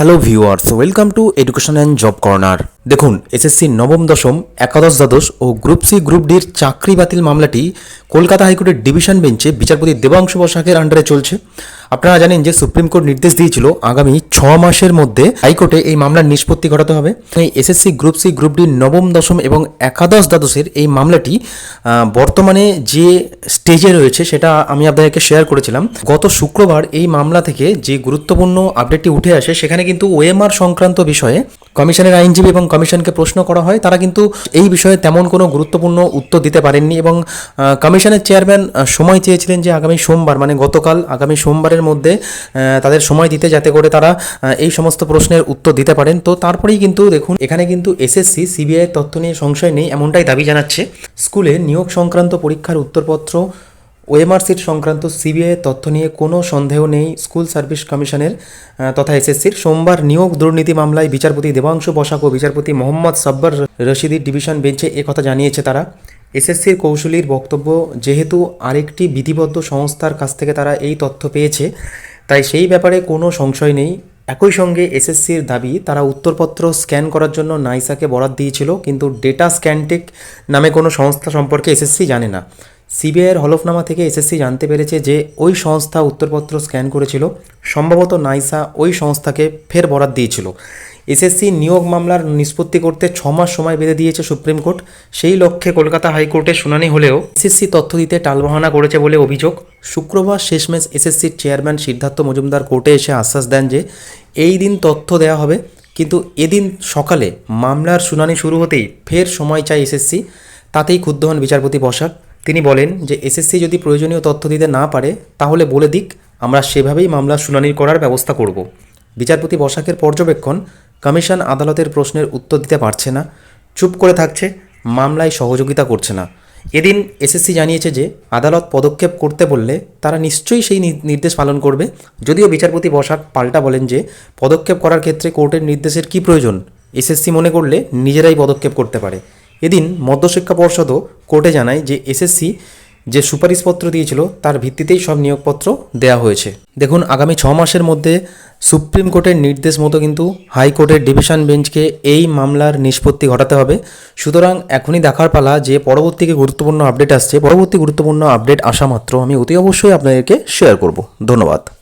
Hello viewers, welcome to Education and Job Corner. দেখুন SSC নবম দশম একাদশ দ্বাদশ ও গ্রুপ সি গ্রুপ ডির চাকরি বাতিল মামলাটি কলকাতা হাইকোর্টের ডিভিশন বেঞ্চে বিচারপতি দেবাংশু বসাকের আন্ডারে চলছে আপনারা জানেন যে সুপ্রিম কোর্ট নির্দেশ দিয়েছিল আগামী ছ মাসের মধ্যে হাইকোর্টে এই মামলার নিষ্পত্তি ঘটাতে হবে তাই এসএসসি গ্রুপ সি গ্রুপ ডির নবম দশম এবং একাদশ দ্বাদশের এই মামলাটি বর্তমানে যে স্টেজে রয়েছে সেটা আমি আপনাদেরকে শেয়ার করেছিলাম গত শুক্রবার এই মামলা থেকে যে গুরুত্বপূর্ণ আপডেটটি উঠে আসে সেখানে কিন্তু ওএমআর সংক্রান্ত বিষয়ে কমিশনের আইনজীবী এবং কমিশনকে প্রশ্ন করা হয় তারা কিন্তু এই বিষয়ে তেমন কোনো গুরুত্বপূর্ণ উত্তর দিতে পারেননি এবং কমিশনের চেয়ারম্যান সময় চেয়েছিলেন যে আগামী সোমবার মানে গতকাল আগামী সোমবারের মধ্যে তাদের সময় দিতে যাতে করে তারা এই সমস্ত প্রশ্নের উত্তর দিতে পারেন তো তারপরেই কিন্তু দেখুন এখানে কিন্তু এসএসসি সিবিআই তথ্য নিয়ে সংশয় নেই এমনটাই দাবি জানাচ্ছে স্কুলে নিয়োগ সংক্রান্ত পরীক্ষার উত্তরপত্র ওএমআর সিট সংক্রান্ত সিবিআই তথ্য নিয়ে কোনো সন্দেহ নেই স্কুল সার্ভিস কমিশনের তথা এসএসসির সোমবার নিয়োগ দুর্নীতি মামলায় বিচারপতি দেবাংশু বসাক ও বিচারপতি মোহাম্মদ সাব্বার রশিদির ডিভিশন বেঞ্চে একথা জানিয়েছে তারা এসএসসির কৌশলীর বক্তব্য যেহেতু আরেকটি বিধিবদ্ধ সংস্থার কাছ থেকে তারা এই তথ্য পেয়েছে তাই সেই ব্যাপারে কোনো সংশয় নেই একই সঙ্গে এসএসসির দাবি তারা উত্তরপত্র স্ক্যান করার জন্য নাইসাকে বরাদ দিয়েছিল কিন্তু ডেটা স্ক্যানটেক নামে কোনো সংস্থা সম্পর্কে এসএসসি জানে না সিবিআইয়ের হলফনামা থেকে এসএসসি জানতে পেরেছে যে ওই সংস্থা উত্তরপত্র স্ক্যান করেছিল সম্ভবত নাইসা ওই সংস্থাকে ফের বরাদ দিয়েছিল এসএসসি নিয়োগ মামলার নিষ্পত্তি করতে ছ মাস সময় বেঁধে দিয়েছে সুপ্রিম কোর্ট সেই লক্ষ্যে কলকাতা হাইকোর্টে শুনানি হলেও এসএসসি তথ্য দিতে টালবাহানা করেছে বলে অভিযোগ শুক্রবার শেষমেশ এসএসসির চেয়ারম্যান সিদ্ধার্থ মজুমদার কোর্টে এসে আশ্বাস দেন যে এই দিন তথ্য দেওয়া হবে কিন্তু এদিন সকালে মামলার শুনানি শুরু হতেই ফের সময় চায় এসএসসি তাতেই ক্ষুব্ধ হন বিচারপতি বসাক তিনি বলেন যে এসএসসি যদি প্রয়োজনীয় তথ্য দিতে না পারে তাহলে বলে দিক আমরা সেভাবেই মামলা শুনানি করার ব্যবস্থা করব বিচারপতি বসাকের পর্যবেক্ষণ কমিশন আদালতের প্রশ্নের উত্তর দিতে পারছে না চুপ করে থাকছে মামলায় সহযোগিতা করছে না এদিন এসএসসি জানিয়েছে যে আদালত পদক্ষেপ করতে বললে তারা নিশ্চয়ই সেই নির্দেশ পালন করবে যদিও বিচারপতি বসাক পাল্টা বলেন যে পদক্ষেপ করার ক্ষেত্রে কোর্টের নির্দেশের কী প্রয়োজন এসএসসি মনে করলে নিজেরাই পদক্ষেপ করতে পারে এদিন মধ্যশিক্ষা পর্ষদও কোর্টে জানায় যে এসএসসি যে সুপারিশপত্র দিয়েছিল তার ভিত্তিতেই সব নিয়োগপত্র দেয়া হয়েছে দেখুন আগামী ছ মাসের মধ্যে সুপ্রিম কোর্টের নির্দেশ মতো কিন্তু হাইকোর্টের ডিভিশন বেঞ্চকে এই মামলার নিষ্পত্তি ঘটাতে হবে সুতরাং এখনই দেখার পালা যে পরবর্তীকে গুরুত্বপূর্ণ আপডেট আসছে পরবর্তী গুরুত্বপূর্ণ আপডেট আসা মাত্র আমি অতি অবশ্যই আপনাদেরকে শেয়ার করব ধন্যবাদ